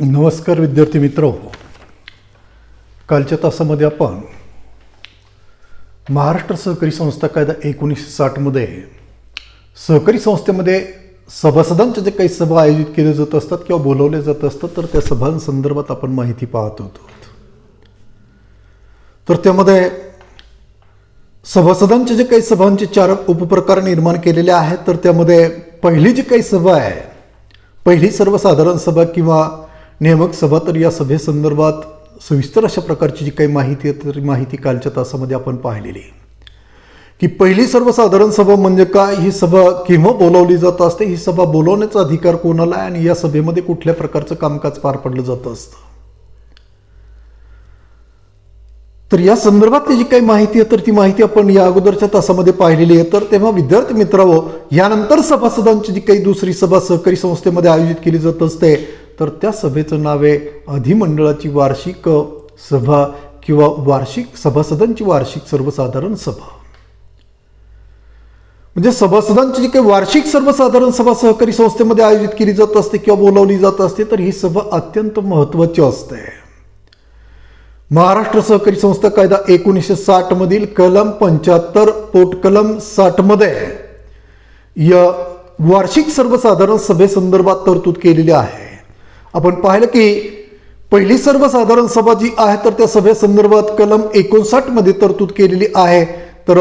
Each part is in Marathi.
नमस्कार विद्यार्थी मित्र. कालच्या तासामध्ये आपण महाराष्ट्र सहकारी संस्था कायदा एकोणीसशे साठमध्ये सहकारी संस्थेमध्ये सभासदांच्या जे काही सभा आयोजित केले जात असतात किंवा बोलवले जात असतात तर त्या सभांसंदर्भात आपण माहिती पाहत होतो. तर त्यामध्ये सभासदांचे जे काही सभांचे चार उपप्रकार निर्माण केलेले आहेत तर त्यामध्ये पहिली जी काही सभा आहे पहिली सर्वसाधारण सभा किंवा नियामक सभा तर या सभेसंदर्भात सविस्तर अशा प्रकारची जी काही माहिती आहे तर माहिती कालच्या तासामध्ये आपण पाहिलेली आहे. की पहिली सर्वसाधारण सभा म्हणजे काय? ही सभा केव्हा बोलावली जात असते? ही सभा बोलवण्याचा अधिकार कोणाला आहे? आणि या सभेमध्ये कुठल्या प्रकारचं कामकाज पार पडलं जात असतं? तर या संदर्भातली जी काही माहिती आहे तर ती माहिती आपण या अगोदरच्या तासामध्ये पाहिलेली आहे. तर तेव्हा विद्यार्थी मित्रांनो यानंतर सभासदांची जी काही दुसरी सभा सहकारी संस्थेमध्ये आयोजित केली जात असते तर त्या सभेचं नाव आहे अधिमंडळाची वार्षिक सभा किंवा वार्षिक सभासदांची वार्षिक सर्वसाधारण सभा. म्हणजे सभासदांची जी काही वार्षिक सर्वसाधारण सभा सहकारी संस्थेमध्ये आयोजित केली जात असते किंवा बोलावली जात असते तर ही सभा अत्यंत महत्वाची असते. महाराष्ट्र सहकारी संस्था कायदा एकोणीसशे साठ मधील कलम पंच्याहत्तर पोटकलम साठमध्ये या वार्षिक सर्वसाधारण सभेसंदर्भात तरतूद केलेली आहे. आपण पाहिलं की पहिली सर्वसाधारण सभा जी आहे तर त्या सभेसंदर्भात कलम एकोणसाठमध्ये तरतूद केलेली आहे. तर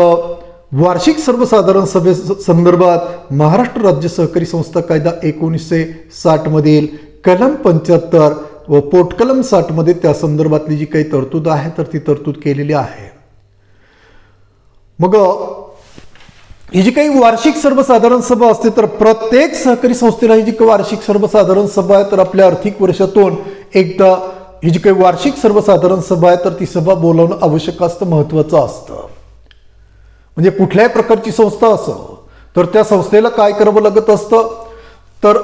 वार्षिक सर्वसाधारण सभे संदर्भात महाराष्ट्र राज्य सहकारी संस्था कायदा एकोणीसशे साठमधील कलम पंच्याहत्तर व पोटकलम साठमध्ये त्या संदर्भातली जी काही तरतूद आहे तर ती तरतूद केलेली आहे. मग ही जी काही वार्षिक सर्वसाधारण सभा असते तर प्रत्येक सहकारी संस्थेला ही जी काही वार्षिक सर्वसाधारण सभा आहे तर आपल्या आर्थिक वर्षातून एकदा ही जी काही वार्षिक सर्वसाधारण सभा आहे तर ती सभा बोलावणं आवश्यक असतं महत्वाचं असतं. म्हणजे कुठल्याही प्रकारची संस्था असो तर त्या संस्थेला काय करावं लागत असतं? तर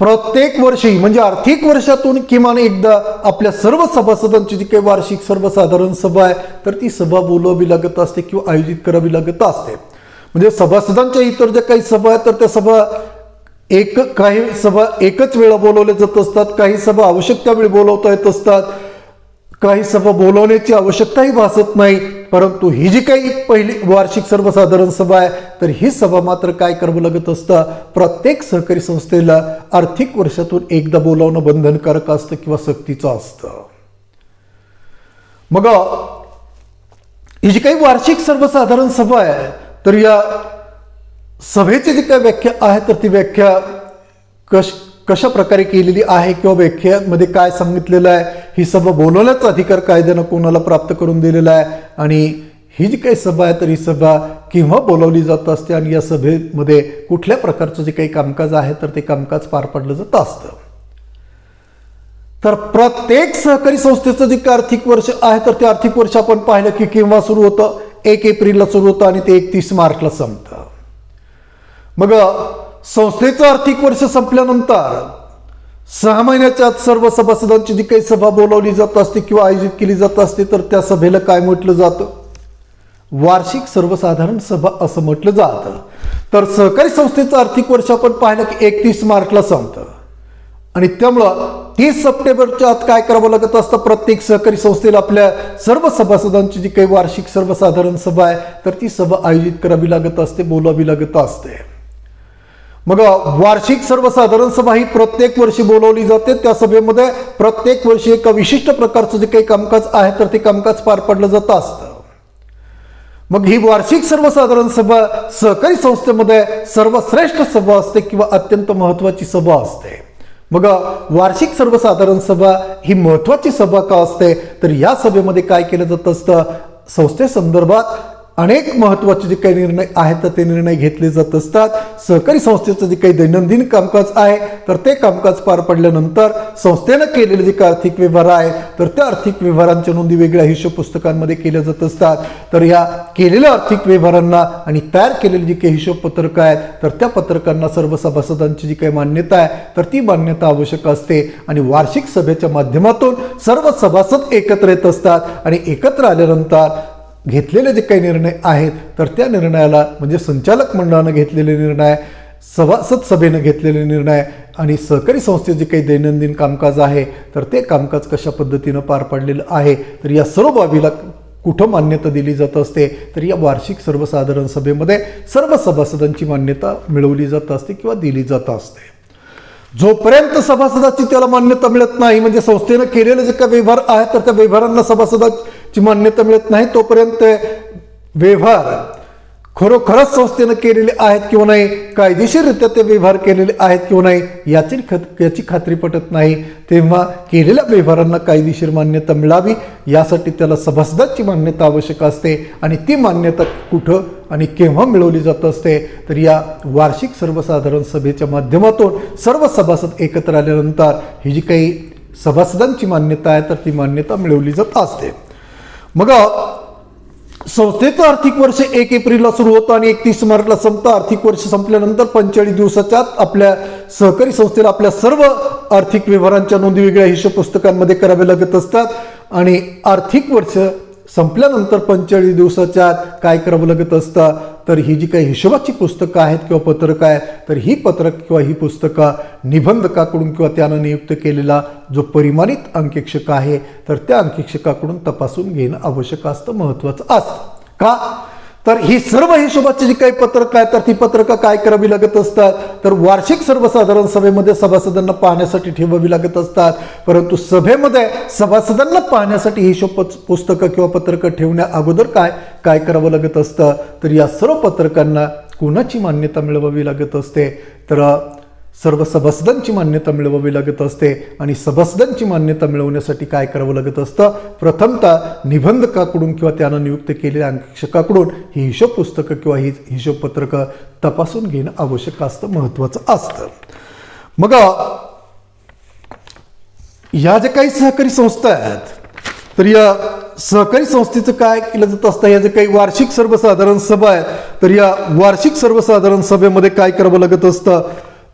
प्रत्येक वर्षी म्हणजे आर्थिक वर्षातून किमान एकदा आपल्या सर्व सभासदांची जी काही वार्षिक सर्वसाधारण सभा आहे तर ती सभा बोलवावी लागत असते किंवा आयोजित करावी लागत असते. म्हणजे सभासदांच्या इतर ज्या काही सभा आहेत तर त्या सभा एक काही सभा एकच वेळा बोलवल्या जात असतात काही सभा आवश्यक त्यावेळी बोलवता येत असतात काही सभा बोलवण्याची आवश्यकताही भासत नाही परंतु ही जी काही पहिली वार्षिक सर्वसाधारण सभा आहे तर ही सभा मात्र काय करावं लागत असतं? प्रत्येक सहकारी संस्थेला आर्थिक वर्षातून एकदा बोलावणं बंधनकारक असतं किंवा सक्तीचं असतं. मग ही जी काही वार्षिक सर्वसाधारण सभा आहे तर या सभेची जी काही व्याख्या आहे तर ती व्याख्या कश कशा प्रकारे केलेली आहे किंवा व्याख्यामध्ये काय सांगितलेलं आहे ही सभा बोलवण्याचा अधिकार कायद्यानं कोणाला प्राप्त करून दिलेला आहे आणि ही जी काही सभा आहे तर ही सभा केव्हा बोलावली जात असते आणि या सभेमध्ये कुठल्या प्रकारचं जे काही कामकाज आहे तर ते कामकाज पार पडलं जात असतं. तर प्रत्येक सहकारी संस्थेचं जे काही आर्थिक वर्ष आहे तर ते आर्थिक वर्ष आपण पाहिलं की केव्हा सुरू होतं? एक एप्रिलला सुरू होतं आणि ते एकतीस मार्चला संपतं. मग संस्थेचं आर्थिक वर्ष संपल्यानंतर सहा महिन्याच्या आत सर्व सभासदांची जी काही सभा बोलावली जात असते किंवा आयोजित केली जात असते तर त्या सभेला काय म्हटलं जातं? वार्षिक सर्वसाधारण सभा असं म्हटलं जातं. तर सहकारी संस्थेचं आर्थिक वर्ष आपण पाहिलं की एकतीस मार्चला संपतं. आणि त्यामुळं तीस सप्टेंबरच्या आत काय करावं लागत असतं? प्रत्येक सहकारी संस्थेला आपल्या सर्व सभासदांची जी काही वार्षिक सर्वसाधारण सभा आहे तर ती सभा आयोजित करावी लागत असते बोलावी लागत असते. मग वार्षिक सर्वसाधारण सभा ही प्रत्येक वर्षी बोलवली जाते. त्या सभेमध्ये प्रत्येक वर्षी एका विशिष्ट प्रकारचं जे काही कामकाज आहे तर ते कामकाज पार पडलं जात असतं. मग ही वार्षिक सर्वसाधारण सभा सहकारी संस्थेमध्ये सर्वश्रेष्ठ सभा असते किंवा अत्यंत महत्वाची सभा असते. मग वार्षिक सर्वसाधारण सभा ही महत्वाची सभा का असते? तर या सभेमध्ये काय केलं जात असतं? संस्थेसंदर्भात अनेक महत्त्वाचे जे काही निर्णय आहेत तर ते निर्णय घेतले जात असतात. सहकारी संस्थेचं जे काही दैनंदिन कामकाज आहे तर ते कामकाज पार पडल्यानंतर संस्थेनं केलेले जे काही आर्थिक व्यवहार आहे तर त्या आर्थिक व्यवहारांच्या नोंदी वेगळ्या हिशोब पुस्तकांमध्ये केल्या जात असतात. तर या केलेल्या आर्थिक व्यवहारांना आणि तयार केलेली जी काही हिशोब पत्रकं आहेत तर त्या पत्रकांना सर्व सभासदांची जी काही मान्यता आहे तर ती मान्यता आवश्यक असते. आणि वार्षिक सभेच्या माध्यमातून सर्व सभासद एकत्र येत असतात आणि एकत्र आल्यानंतर घेतलेले जे काही निर्णय आहेत तर त्या निर्णयाला म्हणजे संचालक मंडळानं घेतलेले निर्णय सभासद सभेनं घेतलेले निर्णय आणि सहकारी संस्थेचे जे काही दैनंदिन कामकाज आहे तर ते कामकाज कशा पद्धतीनं पार पाडलेलं आहे तर या सर्व बाबीला कुठं मान्यता दिली जात असते तर या वार्षिक सर्वसाधारण सभेमध्ये सर्व सभासदांची मान्यता मिळवली जात असते किंवा दिली जात असते. जोपर्यंत सभासदाची त्याला मान्यता मिळत नाही म्हणजे संस्थेनं केलेले जे काही व्यवहार आहेत तर त्या व्यवहारांना सभासदाची मान्यता मिळत नाही तोपर्यंत व्यवहार खरोखरच संस्थेनं केलेले आहेत किंवा नाही कायदेशीररित्या ते व्यवहार केलेले आहेत किंवा नाही याची खत याची खात्री पटत नाही. तेव्हा केलेल्या व्यवहारांना कायदेशीर मान्यता मिळावी यासाठी त्याला सभासदाची मान्यता आवश्यक असते आणि ती मान्यता कुठं आणि केव्हा मिळवली जात असते तर या वार्षिक सर्वसाधारण सभेच्या माध्यमातून सर्व सभासद एकत्र आल्यानंतर ही जी काही सभासदांची मान्यता आहे तर ती मान्यता मिळवली जात असते. मग संस्थेचं आर्थिक वर्ष एक एप्रिलला सुरू होतं आणि एकतीस मार्चला संपतं. आर्थिक वर्ष संपल्यानंतर पंचेचाळीस दिवसाच्या आपल्या सहकारी संस्थेला आपल्या सर्व आर्थिक व्यवहारांच्या नोंदी वेगळ्या हिशोब पुस्तकांमध्ये कराव्या लागत असतात. आणि आर्थिक वर्ष संपल्यानंतर पंचेचाळीस दिवसाच्या आत काय करावं लागत असतं तर ही जी काही हिशोबाची पुस्तकं आहेत किंवा पत्रकं आहेत तर ही पत्रक किंवा ही पुस्तकं निबंधकाकडून किंवा त्यानं नियुक्त केलेला जो परिमाणित अंकेक्षक आहे तर त्या अंकेक्षकाकडून तपासून घेणं आवश्यक असतं महत्त्वाचं असतं. का? तर ही सर्व हिशोबाची जी काही पत्रकं आहेत तर ती पत्रकं काय करावी लागत असतात? तर वार्षिक सर्वसाधारण सभेमध्ये सभासदांना पाहण्यासाठी ठेवावी लागत असतात. परंतु सभेमध्ये सभासदांना पाहण्यासाठी हिशोब पुस्तकं किंवा पत्रकं ठेवण्या अगोदर काय काय करावं लागत असतं? तर या सर्व पत्रकांना कोणाची मान्यता मिळवावी लागत असते? तर सर्व सभासदांची मान्यता मिळवावी लागत असते आणि सभासदांची मान्यता मिळवण्यासाठी काय करावं लागत असतं? प्रथमतः निबंधकाकडून किंवा त्यानं नियुक्त केलेल्या अंकेक्षकाकडून ही हिशोब पुस्तकं किंवा ही हिशोब पत्रकं तपासून घेणं आवश्यक असतं महत्त्वाचं असतं. मग या ज्या काही सहकारी संस्था आहेत तर या सहकारी संस्थेचं काय केलं जात असतं? या जे काही वार्षिक सर्वसाधारण सभा आहेत तर या वार्षिक सर्वसाधारण सभेमध्ये काय करावं लागत असतं?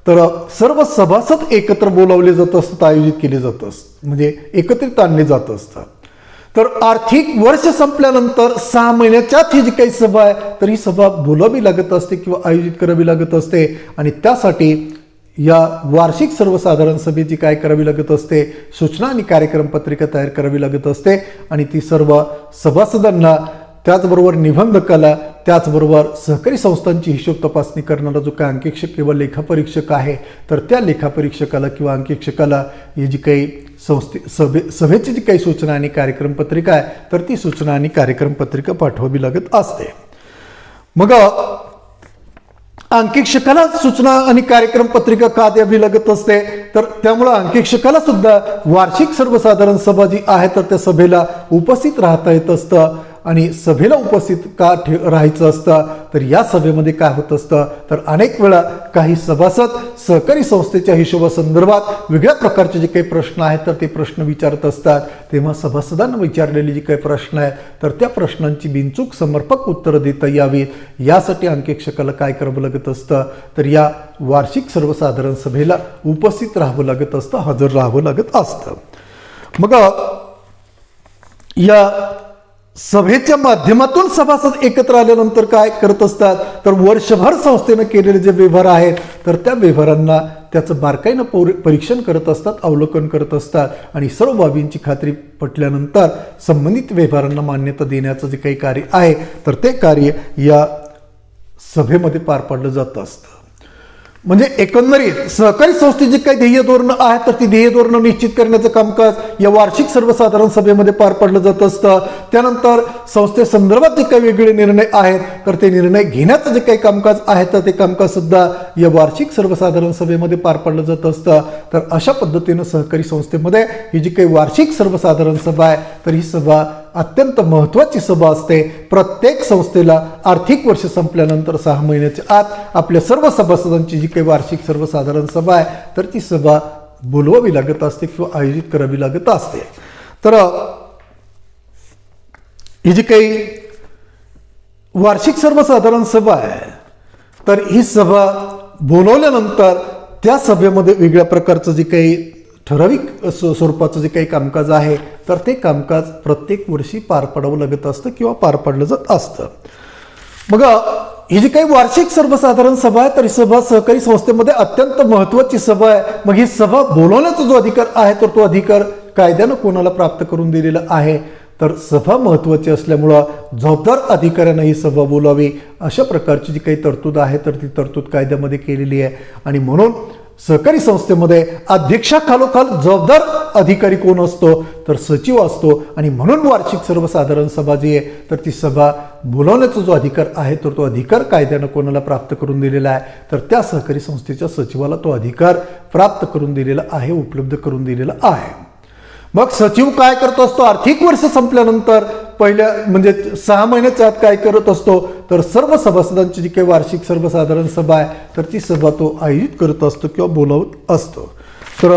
तर सर्व सभासद एकत्र बोलावले जात असतात आयोजित केले जात असत म्हणजे एकत्रित आणले जात असतात. तर आर्थिक वर्ष संपल्यानंतर सहा महिन्याच्यात ही जी काही सभा आहे तर ही सभा बोलावी लागत असते किंवा आयोजित करावी लागत असते. आणि त्यासाठी या वार्षिक सर्वसाधारण सभेची काय करावी लागत असते? सूचना आणि कार्यक्रम पत्रिका तयार करावी लागत असते. आणि ती सर्व सभासदांना त्याचबरोबर निबंध कला त्याचबरोबर सहकारी संस्थांची हिशोब तपासणी करणारा जो काही अंकेक्षक किंवा लेखापरीक्षक आहे तर त्या लेखापरीक्षकाला किंवा अंकेक्षकाला ही जी काही संस्थे सभे सभेची जी काही सूचना आणि कार्यक्रम पत्रिका आहे तर ती सूचना आणि कार्यक्रम पत्रिका पाठवावी लागत असते. मग अंकेक्षकाला सूचना आणि कार्यक्रम पत्रिका का द्यावी लागत असते? तर त्यामुळं अंकेक्षकाला सुद्धा वार्षिक सर्वसाधारण सभा जी आहे तर त्या सभेला उपस्थित राहता येत असतं. आणि सभेला उपस्थित का ठे राहायचं असतं? तर या सभेमध्ये काय होत असतं? तर अनेक वेळा काही सभासद सहकारी संस्थेच्या हिशोबासंदर्भात वेगळ्या प्रकारचे जे काही प्रश्न आहेत तर ते प्रश्न विचारत असतात. तेव्हा सभासदांना विचारलेले जे काही प्रश्न आहेत तर त्या प्रश्नांची बिनचूक समर्पक उत्तरं देता यावीत. यासाठी अंकेक्षकाला काय करावं लागत असतं? तर या वार्षिक सर्वसाधारण सभेला उपस्थित राहावं लागत असतं हजर राहावं लागत असतं. मग या सभेच्या माध्यमातून सभासद एकत्र आल्यानंतर काय करत असतात? तर वर्षभर संस्थेनं केलेले जे व्यवहार आहेत तर त्या व्यवहारांना त्याचं बारकाईनं पौर परीक्षण करत असतात अवलोकन करत असतात. आणि सर्व बाबींची खात्री पटल्यानंतर संबंधित व्यवहारांना मान्यता देण्याचं जे काही कार्य आहे तर ते कार्य या सभेमध्ये पार पाडलं जात असतं. म्हणजे एकंदरीत सहकारी संस्थेची काही ध्येय धोरणं आहेत तर ती ध्येय धोरणं निश्चित करण्याचं कामकाज या वार्षिक सर्वसाधारण सभेमध्ये पार पाडलं जात असतं. त्यानंतर संस्थेसंदर्भात जे काही वेगवेगळे निर्णय आहेत तर ते निर्णय घेण्याचं जे काही कामकाज आहे तर ते कामकाज सुद्धा या वार्षिक सर्वसाधारण सभेमध्ये पार पाडलं जात असतं. तर अशा पद्धतीनं सहकारी संस्थेमध्ये ही जी काही वार्षिक सर्वसाधारण सभा आहे तर ही सभा अत्यंत महत्त्वाची सभा असते. प्रत्येक संस्थेला आर्थिक वर्ष संपल्यानंतर सहा महिन्याच्या आत आपल्या सर्व सभासदांची जी काही वार्षिक सर्वसाधारण सभा आहे तर ती सभा बोलवावी लागत असते किंवा आयोजित करावी लागत असते. तर ही जी काही वार्षिक सर्वसाधारण सभा आहे तर ही सभा बोलवल्यानंतर त्या सभेमध्ये वेगळ्या प्रकारचं जे काही ठराविक स्व- स्वरूपाचं जे काही कामकाज आहे तर ते कामकाज प्रत्येक वर्षी पार पाडावं लागत असतं किंवा पार पाडलं जात असतं. मग ही जी काही वार्षिक सर्वसाधारण सभा आहे तर ही सभा सहकारी संस्थेमध्ये अत्यंत महत्वाची सभा आहे. मग ही सभा बोलवण्याचा जो अधिकार आहे तर तो अधिकार कायद्यानं कोणाला प्राप्त करून दिलेला आहे? तर सभा महत्वाची असल्यामुळं जबाबदार अधिकाऱ्यांना ही सभा बोलावी. अशा प्रकारची जी काही तरतूद आहे तर ती तरतूद कायद्यामध्ये केलेली आहे. आणि म्हणून सहकारी संस्थेमध्ये अध्यक्षाखालोखाल जबाबदार अधिकारी कोण असतो? तर सचिव असतो. आणि म्हणून वार्षिक सर्वसाधारण सभा जी आहे तर ती सभा बोलावण्याचा जो अधिकार आहे तर तो अधिकार कायद्यानं कोणाला प्राप्त करून दिलेला आहे? तर त्या सहकारी संस्थेच्या सचिवाला तो अधिकार प्राप्त करून दिलेला आहे उपलब्ध करून दिलेला आहे. मग सचिव काय करत असतो? आर्थिक वर्ष संपल्यानंतर पहिल्या म्हणजे सहा महिन्याच्या आत काय करत असतो? तर सर्व सभासदांची जी काही वार्षिक सर्वसाधारण सभा आहे तर ती सभा तो आयोजित करत असतो किंवा बोलावत असतो. तर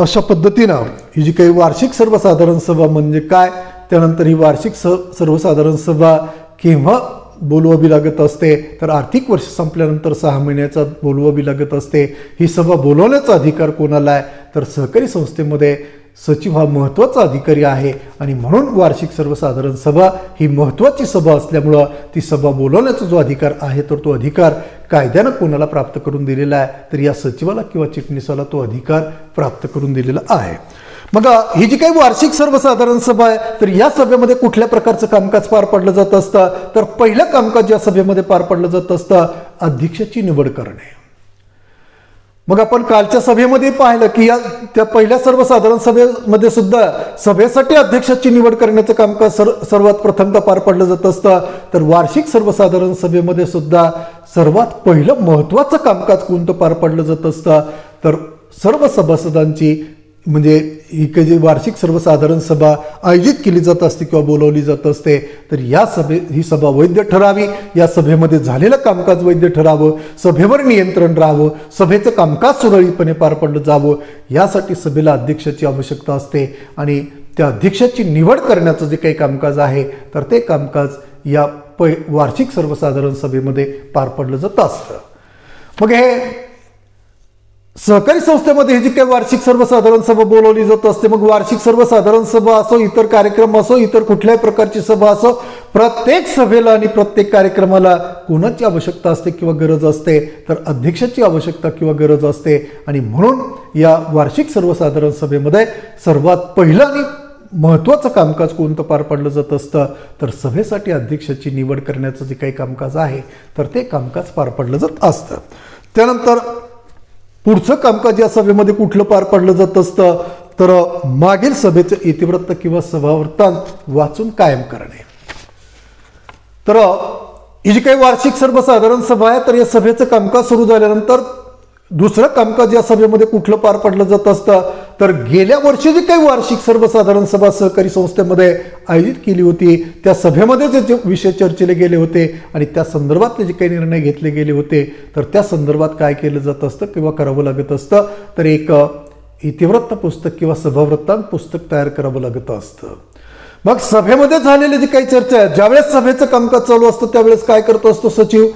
अशा पद्धतीनं ही जी काही वार्षिक सर्वसाधारण सभा म्हणजे काय? त्यानंतर ही वार्षिक स सर्वसाधारण सभा केव्हा बोलवावी लागत असते? तर आर्थिक वर्ष संपल्यानंतर सहा महिन्याचा बोलवावी लागत असते. ही सभा बोलवण्याचा अधिकार कोणाला आहे? तर सहकारी संस्थेमध्ये सचिव हा महत्त्वाचा अधिकारी आहे आणि म्हणून वार्षिक सर्वसाधारण सभा ही महत्त्वाची सभा असल्यामुळं ती सभा बोलवण्याचा जो अधिकार आहे तर तो अधिकार कायद्यानं कोणाला प्राप्त करून दिलेला आहे तर या सचिवाला किंवा चिटणीसाला तो अधिकार प्राप्त करून दिलेला आहे. मग ही जी काही वार्षिक सर्वसाधारण सभा आहे तर या सभेमध्ये कुठल्या प्रकारचं कामकाज पार पाडलं जात असतं? तर पहिलं कामकाज या सभेमध्ये पार पडलं जात असतं अध्यक्षाची निवड करणे. मग आपण कालच्या सभेमध्ये पाहिलं की या त्या पहिल्या सर्वसाधारण सभेमध्ये सुद्धा सभेसाठी अध्यक्षाची निवड करण्याचं कामकाज सर सर्वात प्रथमतः पार पडलं जात असतं. तर वार्षिक सर्वसाधारण सभेमध्ये सुद्धा सर्वात पहिलं महत्त्वाचं कामकाज कोणतं पार पडलं जात असतं? तर सर्व सभासदांची म्हणजे ही काही जी वार्षिक सर्वसाधारण सभा आयोजित केली जात असते किंवा बोलवली जात असते तर या सभे ही सभा वैध ठरावी या सभेमध्ये झालेलं कामकाज वैध ठरावं सभेवर नियंत्रण राहावं सभेचं कामकाज सुरळीतपणे पार पडलं जावं यासाठी सभेला अध्यक्षाची आवश्यकता असते आणि त्या अध्यक्षाची निवड करण्याचं जे काही कामकाज आहे तर ते कामकाज या पै वार्षिक सर्वसाधारण सभेमध्ये पार पडलं जात असतं. मग हे सहकारी संस्थेमध्ये ही जी काही वार्षिक सर्वसाधारण सभा बोलवली जात असते मग वार्षिक सर्वसाधारण सभा असो इतर कार्यक्रम असो इतर कुठल्याही प्रकारची सभा असो प्रत्येक सभेला आणि प्रत्येक कार्यक्रमाला कोणाची आवश्यकता असते किंवा गरज असते तर अध्यक्षाची आवश्यकता किंवा गरज असते. आणि म्हणून या वार्षिक सर्वसाधारण सभेमध्ये सर्वात पहिलं आणि महत्त्वाचं कामकाज कोणतं पार पाडलं जात असतं तर सभेसाठी अध्यक्षाची निवड करण्याचं जे काही कामकाज आहे तर ते कामकाज पार पाडलं जात असतं. त्यानंतर पुढचं कामकाज या सभेमध्ये कुठलं पार पडलं जात असतं? तर मागील सभेचं इतिवृत्त किंवा सभावृत्तांत वाचून कायम करणे. तर ही जी काही वार्षिक सर्वसाधारण सभा आहे तर या सभेचं कामकाज सुरू झाल्यानंतर दुसरं कामकाज या सभेमध्ये कुठलं पार पडलं जात असतं? तर गेल्या वर्षी जी काही वार्षिक सर्वसाधारण सभा सहकारी संस्थेमध्ये आयोजित केली होती त्या सभेमध्ये जे विषय चर्चेले गेले होते आणि त्या संदर्भातले जे काही निर्णय घेतले गेले होते तर त्या संदर्भात काय केलं जात असतं किंवा करावं लागत असतं तर एक इतिवृत्त पुस्तक किंवा सभावृत्तांत पुस्तक तयार करावं लागत असतं. मग सभेमध्ये झालेली जी काही चर्चा आहे ज्यावेळेस सभेचं कामकाज चालू असतं त्यावेळेस काय करतो असतो सचिव?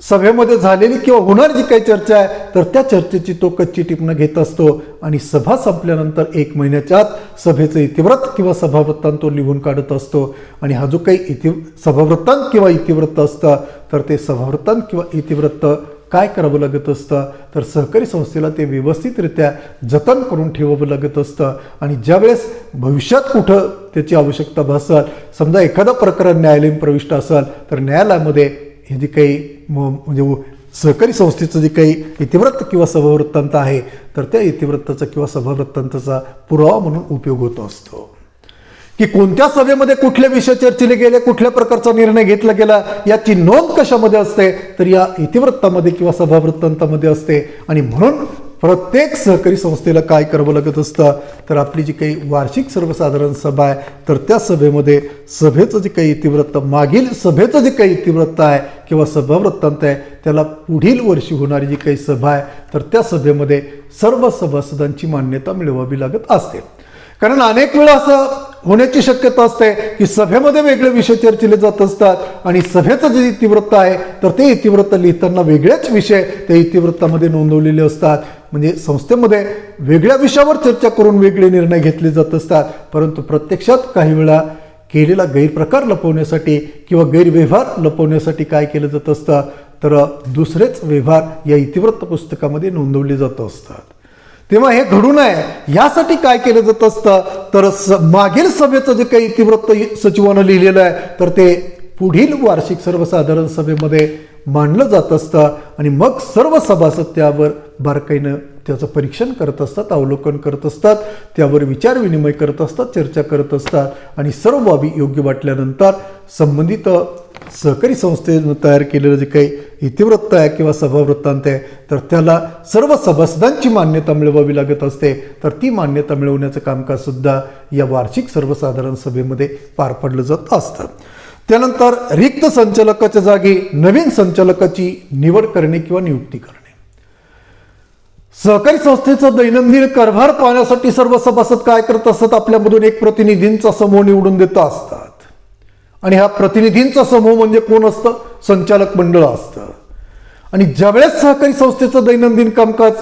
सभेमध्ये झालेली किंवा होणार जी काही चर्चा आहे तर त्या चर्चेची तो कच्ची टिपणं घेत असतो आणि सभा संपल्यानंतर एक महिन्याच्या आत सभेचं इतिव्रत किंवा सभावृत्तांत तो लिहून काढत असतो. आणि हा जो काही इति सभावृत्तांत किंवा इतिवृत्त असतं तर ते सभावृत्तांत किंवा इतिवृत्त काय करावं लागत असतं तर सहकारी संस्थेला ते व्यवस्थितरित्या जतन करून ठेवावं लागत असतं. आणि ज्यावेळेस भविष्यात कुठं त्याची आवश्यकता भासल समजा एखादा प्रकरण न्यायालयीन प्रविष्ट असेल तर न्यायालयामध्ये हे जे काही म्हणजे सहकारी संस्थेचं जे काही इतिवृत्त किंवा सभावृत्तांत आहे तर त्या इतिवृत्ताचा किंवा सभावृत्तांताचा पुरावा म्हणून उपयोग होत असतो. की कोणत्या सभेमध्ये कुठले विषय चर्चिले गेले कुठल्या प्रकारचा निर्णय घेतला गेला याची नोंद कशामध्ये असते तर या इतिवृत्तामध्ये किंवा सभावृत्तांतामध्ये असते. आणि म्हणून प्रत्येक सहकारी संस्थेला काय करावं लागत असतं? तर आपली जी काही वार्षिक सर्वसाधारण सभा आहे तर त्या सभेमध्ये सभेचं जे काही इतिवृत्त मागील सभेचं जे काही इतिवृत्त आहे किंवा सभावृत्तांत आहे त्याला पुढील वर्षी होणारी जी काही सभा आहे तर त्या सभेमध्ये सर्व सभासदांची मान्यता मिळवावी लागत असते. कारण अनेक वेळा असं होण्याची शक्यता असते की सभेमध्ये वेगळे विषय चर्चिले जात असतात आणि सभेचं जे इतिवृत्त आहे तर ते इतिवृत्त लिहिताना वेगळेच विषय त्या इतिवृत्तामध्ये नोंदवलेले असतात. म्हणजे संस्थेमध्ये वेगळ्या विषयावर चर्चा करून वेगळे निर्णय घेतले जात असतात. परंतु प्रत्यक्षात काही वेळा केलेला गैरप्रकार लपवण्यासाठी किंवा गैरव्यवहार लपवण्यासाठी काय केलं जात असतं? तर दुसरेच व्यवहार या इतिवृत्त पुस्तकामध्ये नोंदवले जात असतात. तेव्हा हे घडू नये यासाठी काय केलं जात असतं? तर स मागील सभेचं जे काही इतिवृत्त सचिवानं लिहिलेलं आहे तर ते पुढील वार्षिक सर्वसाधारण सभेमध्ये मांडलं जात असतं आणि मग सर्व सभासद त्यावर बारकाईनं त्याचं परीक्षण करत असतात अवलोकन करत असतात त्यावर विचारविनिमय करत असतात चर्चा करत असतात आणि सर्व बाबी योग्य वाटल्यानंतर संबंधित सहकारी संस्थेनं तयार केलेलं जे काही इतिवृत्त आहे किंवा सभावृत्तांत आहे तर त्याला सर्व सभासदांची मान्यता मिळवावी लागत असते. तर ती मान्यता मिळवण्याचं कामकाजसुद्धा या वार्षिक सर्वसाधारण सभेमध्ये पार पडलं जात असतं. त्यानंतर रिक्त संचालकाच्या जागी नवीन संचालकाची निवड करणे किंवा नियुक्ती करणे. सहकारी संस्थेचा दैनंदिन कारभार पाहण्यासाठी सर्व सभासद काय करत असतात? आपल्यामधून एक प्रतिनिधींचा समूह निवडून देत असतात. आणि हा प्रतिनिधींचा समूह म्हणजे कोण असतं? संचालक मंडळ असतं. आणि ज्यावेळेस सहकारी संस्थेचं दैनंदिन कामकाज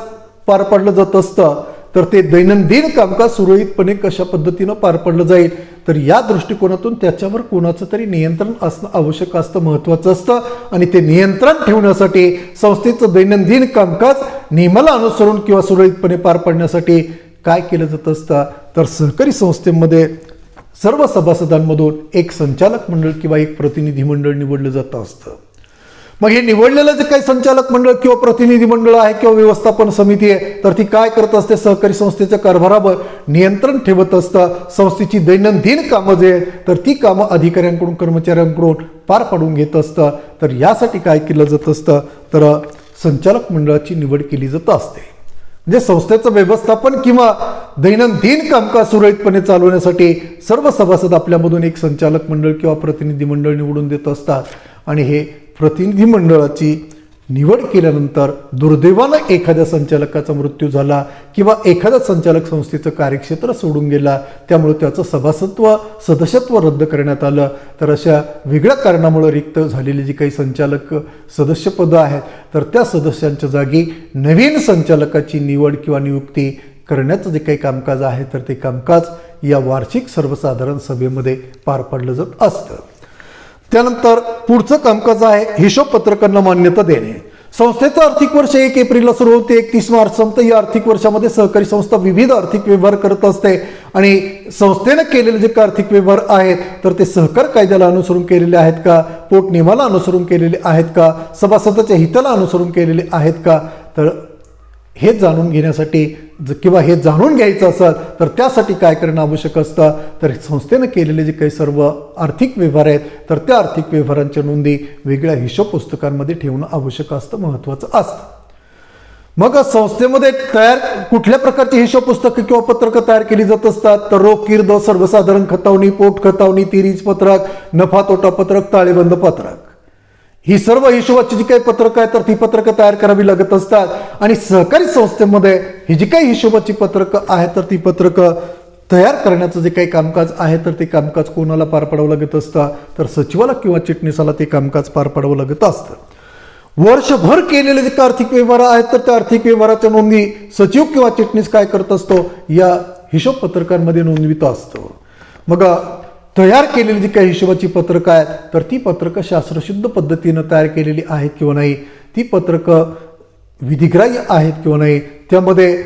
पार पाडलं जात असतं तर ते दैनंदिन कामकाज सुरळीतपणे कशा पद्धतीनं पार पडलं जाईल? तर या दृष्टिकोनातून त्याच्यावर कोणाचं तरी नियंत्रण असणं आवश्यक असतं महत्त्वाचं असतं. आणि ते नियंत्रण ठेवण्यासाठी संस्थेचं दैनंदिन कामकाज नियमाला अनुसरून किंवा सुरळीतपणे पार पाडण्यासाठी काय केलं जात असतं? तर सहकारी संस्थेमध्ये सर्व सभासदांमधून एक संचालक मंडळ किंवा एक प्रतिनिधी मंडळ निवडलं जात असतं. मग हे निवडलेलं जे काही संचालक मंडळ किंवा प्रतिनिधी मंडळ आहे किंवा व्यवस्थापन समिती आहे तर ती काय करत असते? सहकारी संस्थेच्या कारभारावर नियंत्रण ठेवत असतं. संस्थेची दैनंदिन कामं जे आहेत तर ती कामं अधिकाऱ्यांकडून कर्मचाऱ्यांकडून पार पाडून घेत असतं. तर यासाठी काय केलं जात असतं? तर संचालक मंडळाची निवड केली जात असते. म्हणजे संस्थेचं व्यवस्थापन किंवा दैनंदिन कामकाज सुरळीतपणे चालवण्यासाठी सर्व सभासद आपल्यामधून एक संचालक मंडळ किंवा प्रतिनिधी मंडळ निवडून देत असतात. आणि हे प्रतिनिधी मंडळाची निवड केल्यानंतर दुर्दैवानं एखाद्या संचालकाचा मृत्यू झाला किंवा एखाद्या संचालक संस्थेचं कार्यक्षेत्र सोडून गेला त्यामुळे त्याचं सभासत्व सदस्यत्व रद्द करण्यात आलं. तर अशा वेगळ्या कारणामुळे रिक्त झालेली जी काही संचालक सदस्यपदं आहेत तर त्या सदस्यांच्या जागी नवीन संचालकाची निवड किंवा नियुक्ती करण्याचं जे काही कामकाज आहे तर ते कामकाज या वार्षिक सर्वसाधारण सभेमध्ये पार पडलं जात असतं. त्यानंतर पुढचं कामकाज आहे हिशोब पत्रकांना मान्यता देणे. संस्थेचं आर्थिक वर्ष एक एप्रिलला सुरू होते. एकतीस मार्च संपतं. या आर्थिक वर्षामध्ये सहकारी संस्था विविध आर्थिक व्यवहार करत असते आणि संस्थेनं केलेले जे काही आर्थिक व्यवहार आहेत तर ते सहकार कायद्याला अनुसरून केलेले आहेत का? पोटनियमाला अनुसरून केलेले आहेत का? सभासदाच्या हिताला अनुसरून केलेले आहेत का? तर हे जाणून घेण्यासाठी किंवा हे जाणून घ्यायचं असेल तर त्यासाठी काय करणं आवश्यक असतं? तर संस्थेनं केलेले जे काही सर्व आर्थिक व्यवहार आहेत तर त्या आर्थिक व्यवहारांच्या नोंदी वेगळ्या हिशोब पुस्तकांमध्ये ठेवणं आवश्यक असतं महत्त्वाचं असतं. मग संस्थेमध्ये तयार कुठल्या प्रकारची हिशोब पुस्तकं किंवा पत्रकं तयार केली जात असतात? तर रोख किर्द सर्वसाधारण खतावणी पोट खतावणी तिरीज पत्रक नफा तोटा पत्रक ताळेबंद पत्रक. ही सर्व हिशोबाची जी काही पत्रकं आहेत तर ती पत्रकं तयार करावी लागत असतात. आणि सहकारी संस्थेमध्ये ही जी काही हिशोबाची पत्रकं आहेत तर ती पत्रकं तयार करण्याचं जे काही कामकाज आहे तर ते कामकाज कोणाला पार पाडावं लागत असतं? तर सचिवाला किंवा चिटणीसाला ते कामकाज पार पाडावं लागत असतं. वर्षभर केलेले जे काही आर्थिक व्यवहार आहेत तर त्या आर्थिक व्यवहाराच्या नोंदी सचिव किंवा चिटणीस काय करत असतो? या हिशोब पत्रकांमध्ये नोंदवित असतो. मग तयार केलेली जी काही हिशोबाची पत्रकं आहेत तर ती पत्रकं शास्त्रशुद्ध पद्धतीनं तयार केलेली आहेत किंवा नाही ती पत्रकं विधिग्राह्य आहेत किंवा नाही त्यामध्ये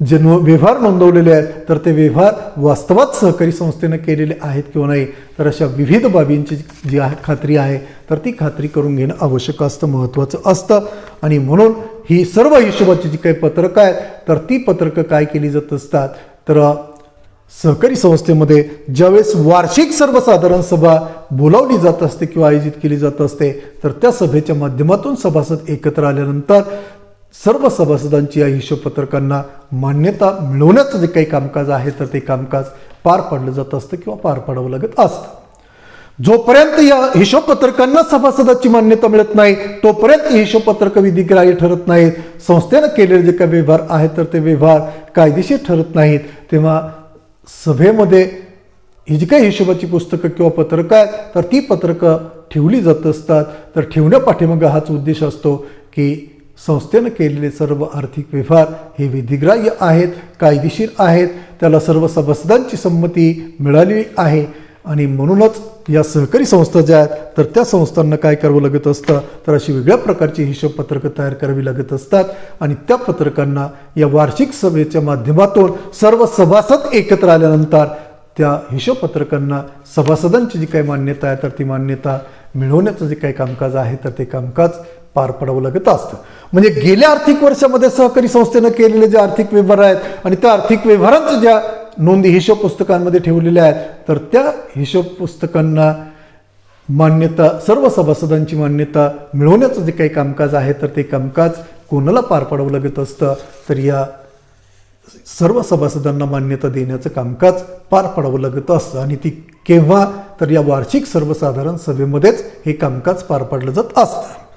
जे नो व्यवहार नोंदवलेले आहेत तर ते व्यवहार वास्तवात सहकारी संस्थेनं केलेले आहेत किंवा नाही तर अशा विविध बाबींची जी आहे खात्री आहे तर ती खात्री करून घेणं आवश्यक असतं महत्त्वाचं असतं. आणि म्हणून ही सर्व हिशोबाची जी काही पत्रकं आहेत तर ती पत्रकं काय केली जात असतात तर सहकारी संस्थेमध्ये ज्यावेळेस वार्षिक सर्वसाधारण सभा बोलावली जात असते किंवा आयोजित केली जात असते तर त्या सभेच्या माध्यमातून सभासद एकत्र आल्यानंतर सर्व सभासदांची या हिशोब पत्रकांना मान्यता मिळवण्याचं जे काही कामकाज आहे तर ते कामकाज पार पाडलं जात असतं किंवा पार पाडावं लागत असतं. जोपर्यंत या हिशोबपत्रकांना सभासदाची मान्यता मिळत नाही तोपर्यंत हिशोबपत्रक हिशोब विधिग्राह्य ठरत नाहीत. संस्थेनं केलेले जे काही व्यवहार आहेत तर ते व्यवहार कायदेशीर ठरत नाहीत. तेव्हा सभेमध्ये ही जी काही हिशोबाची पुस्तकं किंवा पत्रकं आहेत तर ती पत्रकं ठेवली जात असतात. तर ठेवण्यापाठीमागं हाच उद्देश असतो की संस्थेनं केलेले सर्व आर्थिक व्यवहार हे विधिग्राह्य आहेत कायदेशीर आहेत. त्याला सर्व सभासदांची संमती मिळाली आहे. आणि म्हणूनच या सहकारी संस्था ज्या आहेत तर त्या संस्थांना काय करावं लागत असतं? तर अशी वेगळ्या प्रकारची हिशोब पत्रकं तयार करावी लागत असतात. आणि त्या पत्रकांना या वार्षिक सभेच्या माध्यमातून सर्व सभासद एकत्र आल्यानंतर त्या हिशोब पत्रकांना सभासदांची जी काही मान्यता आहे तर ती मान्यता मिळवण्याचं जे काही कामकाज आहे तर ते कामकाज पार पडावं लागत असतं. म्हणजे गेल्या आर्थिक वर्षामध्ये सहकारी संस्थेनं केलेले जे आर्थिक व्यवहार आहेत आणि त्या आर्थिक व्यवहारांचं ज्या नोंदी हिशोब पुस्तकांमध्ये ठेवलेल्या आहेत. तर त्या हिशोब पुस्तकांना मान्यता सर्व सभासदांची मान्यता मिळवण्याचं जे काही कामकाज आहे तर ते कामकाज कोणाला पार पाडावं लागत असतं तर या सर्व सभासदांना मान्यता देण्याचं कामकाज पार पाडावं लागत असतं. आणि ती केव्हा? तर या वार्षिक सर्वसाधारण सभेमध्येच हे कामकाज पार पाडलं जात असतं.